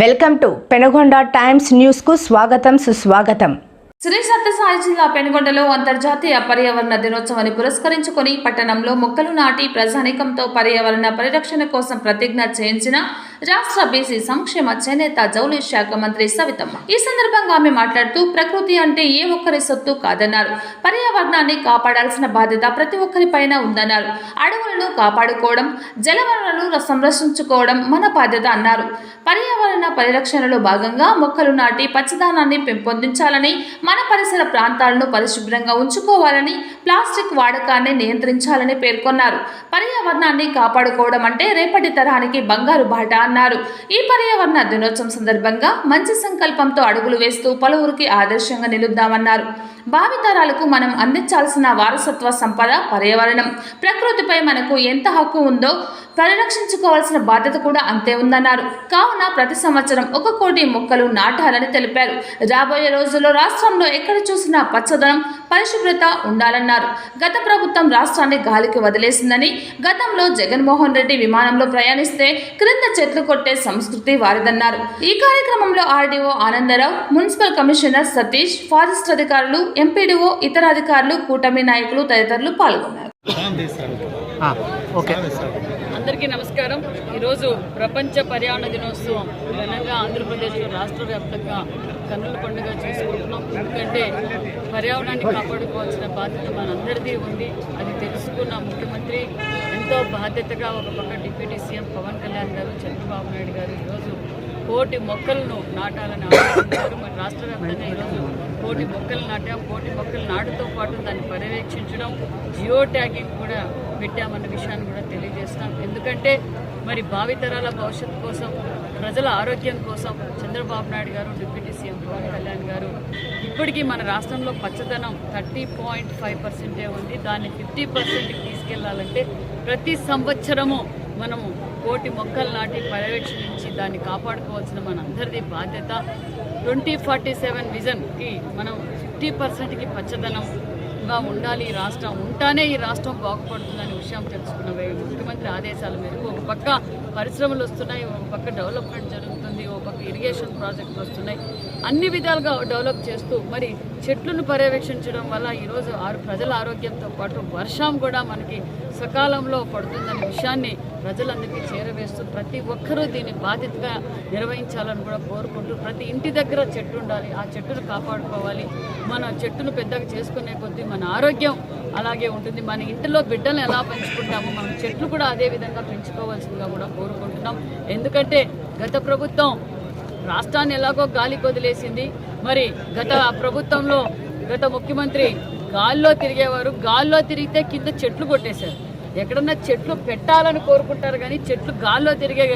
Welcome to Penagonda times న్యూస్కు స్వాగతం సుస్వాగతం. శ్రీ సత్యసాయి జిల్లా పెనుగొండలో అంతర్జాతీయ పర్యావరణ దినోత్సవాన్ని పురస్కరించుకొని పట్టణంలో మొక్కలు నాటి ప్రజానీకంతో పర్యావరణ పరిరక్షణ కోసం ప్రతిజ్ఞ చేయించిన రాష్ట్ర బీసీ సంక్షేమ చేనేత జౌలి శాఖ మంత్రి సవితమ్మ. ఈ సందర్భంగా ఆమె మాట్లాడుతూ ప్రకృతి అంటే ఏ ఒక్కరి సొత్తు కాదన్నారు. పర్యావరణాన్ని కాపాడాల్సిన బాధ్యత ప్రతి ఒక్కరిపైన ఉందన్నారు. అడవులను కాపాడుకోవడం జలవనరులను సంరక్షించుకోవడం మన బాధ్యత అన్నారు. పర్యావరణ పరిరక్షణలో భాగంగా మొక్కలు నాటి పచ్చదనాన్ని పెంపొందించాలని మన పరిసర ప్రాంతాలను పరిశుభ్రంగా ఉంచుకోవాలని ప్లాస్టిక్ వాడకాన్ని నియంత్రించాలని పేర్కొన్నారు. పర్యావరణాన్ని కాపాడుకోవడం అంటే రేపటి తరానికి బంగారు బాట అన్నారు. ఈ పర్యావరణ దినోత్సవం సందర్భంగా మంచి సంకల్పంతో అడుగులు వేస్తూ పలువురికి ఆదర్శంగా నిలుద్దామన్నారు. భావితరాలకు మనం అందించాల్సిన వారసత్వ సంపద పర్యావరణం. ప్రకృతిపై మనకు ఎంత హక్కు ఉందో పరిరక్షించుకోవాల్సిన బాధ్యత కూడా అంతే ఉందన్నారు. కావున ప్రతి సంవత్సరం ఒక కోటి మొక్కలు నాటాలని తెలిపారు. రాబోయే రోజుల్లో రాష్ట్రంలో ఎక్కడ చూసినా పచ్చదనం పరిశుభ్రత ఉండాలన్నారు. గత ప్రభుత్వం రాష్ట్రాన్ని గాలికి వదిలేసిందని గతంలో జగన్మోహన్ రెడ్డి విమానంలో ప్రయాణిస్తే క్రింద చెట్లు కొట్టే సంస్కృతి వారిదన్నారు. ఈ కార్యక్రమంలో RDO Anand Rao municipal commissioner Satish forest అధికారులు ఎంపీడీఓ ఇతర అధికారులు కూటమి నాయకులు తదితరులు పాల్గొన్నారు. అందరికీ నమస్కారం. ఈరోజు ప్రపంచ పర్యావరణ దినోత్సవం ఘనంగా ఆంధ్రప్రదేశ్లో రాష్ట్ర వ్యాప్తంగా కన్నుల పండుగ చేసుకుంటున్నాం. ఎందుకంటే పర్యావరణాన్ని కాపాడుకోవాల్సిన బాధ్యత మనందరిది ఉంది. అది తెలుసుకున్న ముఖ్యమంత్రి ఎంతో బాధ్యతగా ఒక పక్క డిప్యూటీ సీఎం పవన్ కళ్యాణ్ గారు చంద్రబాబు నాయుడు గారు ఈరోజు కోటి మొక్కలను నాటాలని ఆలోచించారు. మరి రాష్ట్ర వ్యాప్తంగా ఈరోజు కోటి మొక్కలు నాటాం కోటి మొక్కలు నాటుతో పాటు దాన్ని పర్యవేక్షించడం జియో ట్యాగింగ్ కూడా పెట్టామన్న విషయాన్ని కూడా తెలియజేస్తాం. ఎందుకంటే మరి భావితరాల భవిష్యత్తు కోసం ప్రజల ఆరోగ్యం కోసం చంద్రబాబు నాయుడు గారు డిప్యూటీ సీఎం పవన్ కళ్యాణ్ గారు ఇప్పటికీ మన రాష్ట్రంలో పచ్చదనం థర్టీ పాయింట్ ఫైవ్ పర్సెంటే ఉంది. దాన్ని ఫిఫ్టీ పర్సెంట్కి తీసుకెళ్ళాలంటే ప్రతి సంవత్సరము మనము కోటి మొక్కలు నాటి పర్యవేక్షించి దాన్ని కాపాడుకోవాల్సిన మనందరిది బాధ్యత. ట్వంటీ ఫార్టీ సెవెన్ విజన్కి మనం ఫిఫ్టీ పర్సెంట్కి పచ్చదనంగా ఉండాలి ఈ రాష్ట్రం ఉంటానే ఈ రాష్ట్రం బాగుపడుతుందనే విషయం తెలుసుకున్న ముఖ్యమంత్రి ఆదేశాల మేరకు ఒక పక్క పరిశ్రమలు వస్తున్నాయి ఒక పక్క డెవలప్మెంట్ జరుగుతుంది. పక్క ఇరిగేషన్ ప్రాజెక్టులు వస్తున్నాయి. అన్ని విధాలుగా డెవలప్ చేస్తూ మరి చెట్లను పర్యవేక్షించడం వల్ల ఈరోజు ఆరు ప్రజల ఆరోగ్యంతో పాటు వర్షం కూడా మనకి సకాలంలో పడుతుందనే విషయాన్ని ప్రజలందరికీ చేరవేస్తూ ప్రతి ఒక్కరూ దీన్ని బాధ్యతగా నిర్వహించాలని కూడా కోరుకుంటూ ప్రతి ఇంటి దగ్గర చెట్టు ఉండాలి. ఆ చెట్టును కాపాడుకోవాలి. మన చెట్టును పెద్దగా చేసుకునే కొద్దీ మన ఆరోగ్యం అలాగే ఉంటుంది. మన ఇంటిలో బిడ్డలను ఎలా పెంచుకుంటామో మనం చెట్లు కూడా అదే విధంగా పెంచుకోవాల్సిందిగా కూడా కోరుకుంటున్నాం. ఎందుకంటే గత ప్రభుత్వం రాష్ట్రాన్ని ఎలాగో గాలికి వదిలేసింది మరి గత ప్రభుత్వంలో గత ముఖ్యమంత్రి గాల్లో తిరిగేవారు. గాల్లో తిరిగితే కింద చెట్లు కొట్టేశారు. ఎక్కడన్నా చెట్లు పెట్టాలని కోరుకుంటారు కానీ చెట్లు గాల్లో తిరిగే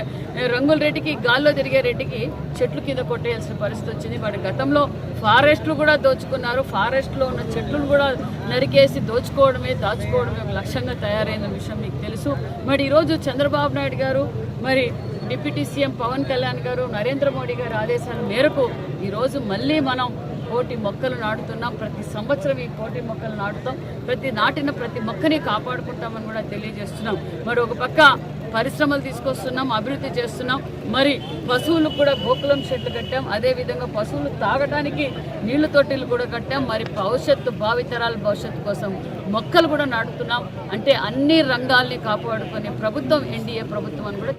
రంగుల రెడ్డికి గాల్లో తిరిగే రెడ్డికి చెట్లు కింద కొట్టేయాల్సిన పరిస్థితి వచ్చింది. మరి గతంలో ఫారెస్ట్లు కూడా దోచుకున్నారు. ఫారెస్ట్లో ఉన్న చెట్లను కూడా నరికేసి దోచుకోవడమే దాచుకోవడమే లక్ష్యంగా తయారైన విషయం మీకు తెలుసు. మరి ఈరోజు చంద్రబాబు నాయుడు గారు మరి డిప్యూటీ సీఎం పవన్ కళ్యాణ్ గారు నరేంద్ర మోడీ గారు ఆదేశాల మేరకు ఈరోజు మళ్ళీ మనం కోటి మొక్కలు నాటుతున్నాం. ప్రతి సంవత్సరం ఈ కోటి మొక్కలు నాటుతాం. ప్రతి నాటిన ప్రతి మొక్కని కాపాడుకుంటామని కూడా తెలియజేస్తున్నాం. మరి ఒక పక్క పరిశ్రమలు తీసుకొస్తున్నాం అభివృద్ధి చేస్తున్నాం. మరి పశువులకు కూడా గోకులం షెడ్లు కట్టాం. అదేవిధంగా పశువులు తాగడానికి నీళ్ళ తొట్టిలు కూడా కట్టాం. మరి భవిష్యత్తు భావితరాల భవిష్యత్తు కోసం మొక్కలు కూడా నాటుతున్నాం. అంటే అన్ని రంగాల్ని కాపాడుకునే ప్రభుత్వం ఎన్డీఏ ప్రభుత్వం అని కూడా